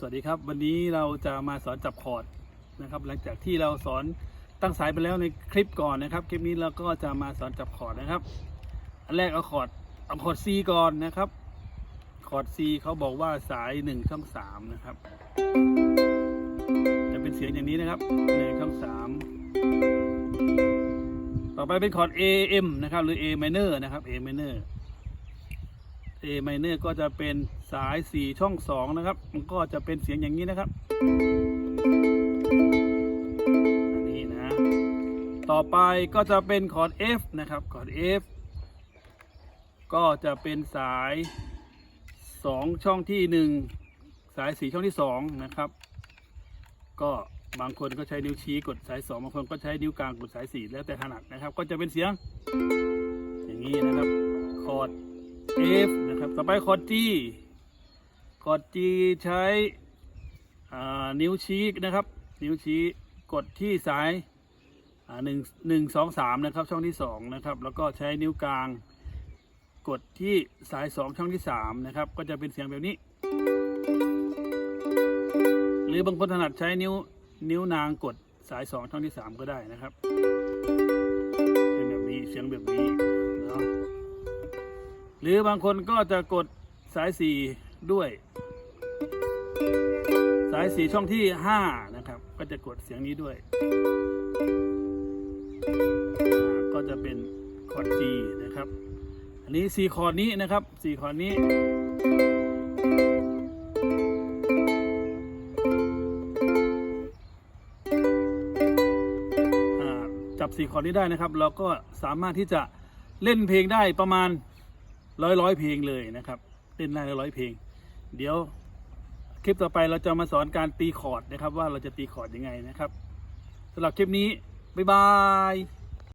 สวัสดีครับ วันนี้เราจะมาสอนจับคอร์ดนะครับ หลังจากที่เราสอนตั้งสายไปแล้วในคลิปก่อนนะครับ คลิปนี้เราก็จะมาสอนจับคอร์ดนะครับ อันแรกเอาคอร์ดเอาคอร์ด C ก่อนนะครับคอร์ด C เขาบอกว่าสาย1ช่อง3นะครับ จะเป็นเสียงอย่างนี้นะครับ1ช่อง3ต่อไปเป็นคอร์ด A M นะครับ หรือ A minor นะครับ A minor A minor ก็จะเป็นสาย 4 ช่อง 2 นะครับ มันก็จะเป็นเสียงอย่างนี้นะครับ อันนี้นะ ต่อไปก็จะเป็นคอร์ด F นะครับ คอร์ด F ก็จะเป็นสาย 2 ช่องที่ 1 สาย 4 ช่องที่ 2 นะครับ ก็บางคนก็ใช้นิ้วชี้กดสาย 2 บางคนก็ใช้นิ้วกลางกดสาย 4 แล้วแต่ถนัดนะครับ ก็จะเป็นเสียง อย่างนี้นะครับ คอร์ด F นะครับต่อไปคอร์ด G คอร์ด G ใช้นิ้วชี้นะครับ นิ้วชี้กดที่สายหนึ่งหนึ่งสองสามนะครับช่องที่สองนะครับ แล้วก็ใช้นิ้วกลาง กดที่สายสองช่องที่สามนะครับ ก็จะเป็นเสียงแบบนี้ หรือบางคนถนัดใช้นิ้วนิ้วนางกดสายสองช่องที่สามก็ได้นะครับ เป็นแบบนี้เสียงแบบนี้ หรือบางคนก็จะกดสายสี่ด้วย สายสี่ช่องที่ห้านะครับ ก็จะกดเสียงนี้ด้วย ก็จะเป็นคอร์ด G นะครับ อันนี้สี่คอร์ดนี้นะครับสี่คอร์ดนี้จับสี่คอร์ดนี้ได้นะครับ เราก็สามารถที่จะเล่นเพลงได้ประมาณ ร้อยร้อยเพลงเลยนะครับเล่นได้ร้อยเพลง เดี๋ยวคลิปต่อไปเราจะมาสอนการตีคอร์ดนะครับ ว่าเราจะตีคอร์ดยังไงนะครับสำหรับคลิปนี้บ๊ายบาย